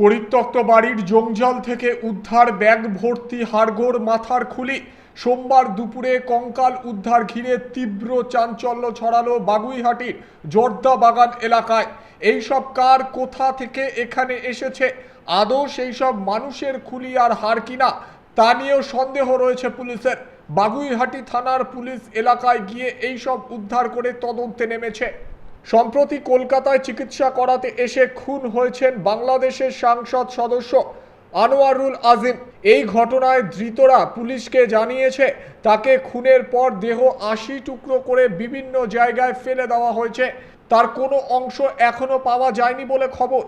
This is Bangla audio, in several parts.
পরিত্যক্ত বাড়ির জঞ্জাল থেকে উদ্ধার ব্যাগ ভর্তি হাড়গোড় মাথার খুলি। সোমবার দুপুরে কঙ্কাল উদ্ধার ঘিরে তীব্র চাঞ্চল্য ছড়ালো বাগুইহাটির জর্দা বাগান এলাকায় এইসব কার কোথা থেকে এখানে এসেছে? আদৌ সেই সব মানুষের খুলি আর হাড় কিনা? তা নিয়েও সন্দেহ রয়েছে পুলিশের। বাগুইহাটি থানার পুলিশ এলাকায় গিয়ে এইসব উদ্ধার করে তদন্তে নেমেছে। সম্প্রতি কলকাতায় চিকিৎসা করাতে এসে খুন হয়েছেন বাংলাদেশের সাংসদ সদস্য আনোয়ারুল আজিম। এই ঘটনায় ধৃতরা পুলিশকে জানিয়েছে, তাকে খুনের পর দেহ আশি টুকরো করে বিভিন্ন জায়গায় ফেলে দেওয়া হয়েছে। তার কোনো অংশ এখনও পাওয়া যায়নি বলে খবর।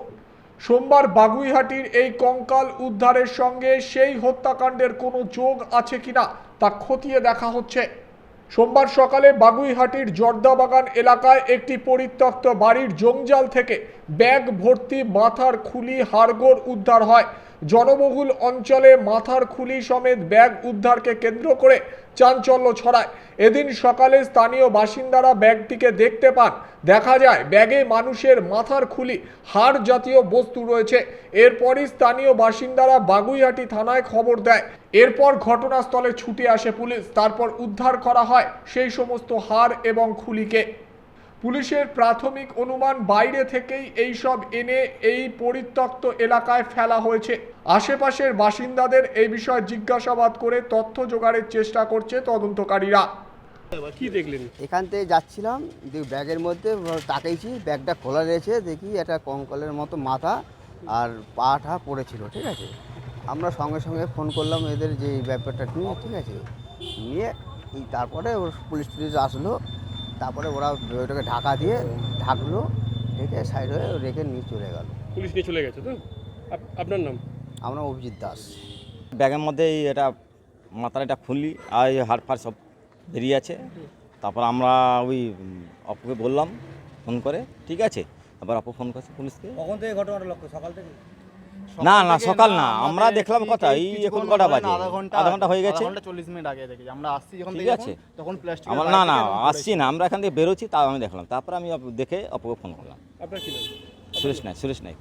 সোমবার বাগুইহাটির এই কঙ্কাল উদ্ধারের সঙ্গে সেই হত্যাকাণ্ডের কোনো যোগ আছে কিনা তা খতিয়ে দেখা হচ্ছে। সোমবার সকালে বাগুইহাটির জর্দাবাগান এলাকায় একটি পরিত্যক্ত বাড়ির জঞ্জাল থেকে ব্যাগ ভর্তি মাথার খুলি হাড়গোড় উদ্ধার হয়। জনবহুল অঞ্চলে মাথার খুলি সমেত ব্যাগ উদ্ধারকে কেন্দ্র করে চাঞ্চল্য ছড়ায়। এদিন সকালে স্থানীয় বাসিন্দারা ব্যাগটিকে দেখতে পান। দেখা যায়, ব্যাগে মানুষের মাথার খুলি, হাড় জাতীয় বস্তু রয়েছে। এরপরই স্থানীয় বাসিন্দারা বাগুইহাটি থানায় খবর দেয়। এরপর ঘটনাস্থলে ছুটে আসে পুলিশ। তারপর উদ্ধার করা হয় সেই সমস্ত হাড় এবং খুলিকে। পুলিশের প্রাথমিক অনুমান বাইরে থেকেই এই সব এনে এই পরিত্যক্ত এলাকায় ফেলা হয়েছে। আশেপাশের বাসিন্দাদের এই বিষয়ে জিজ্ঞাসাবাদ করে তথ্য জোগাড়ের চেষ্টা করছে তদন্তকারীরা। কি দেখলেন? এখান থেকে যাচ্ছিলাম ব্যাগের মধ্যে তাকাইছি ব্যাগটা খোলা রয়েছে দেখি একটা কঙ্কলের মতো মাথা আর পাটা পড়েছিল ঠিক আছে? আমরা সঙ্গে সঙ্গে ফোন করলাম এদের যে এই ব্যাপারটা নিয়ে ঠিক আছে? নিয়ে এই তারপরে পুলিশ টুলিশ আসলো তারপরে ওরা ওইটাকে ঢাকা দিয়ে ঢাকলো ঢেকে সাইড হয়ে রেখে নিয়ে চলে গেল। পুলিশ নিয়ে চলে গেছে তো? আপ- আপনার নাম? আমরা অভিজিৎ দাস। ব্যাগের মধ্যে এই এটা মাথার এটা খুলি আর এই হাড় ফাড় সব বেরিয়ে আছে। তারপর আমরা ওই অপুকে বললাম ফোন করে ঠিক আছে? আবার অপু ফোন করছে পুলিশকে। কখন থেকে ঘটনাটা লক্ষ্য? সকাল থেকে না না সকাল না আমরা দেখলাম কথা এই এখন কটা বাজে? আধা ঘণ্টা হয়ে গেছে? চল্লিশ মিনিট আগে দেখেছি আমরা আসছি যখন ঠিক আছে। তখন- তখন প্লাস্টিক আমার না না আসছি না আমরা এখান থেকে বেরোচ্ছি তাও আমি দেখলাম। তারপর আমি দেখে অপুকে ফোন করলাম। আপনার কি সুরেশ নাইক সুরেশ নাইক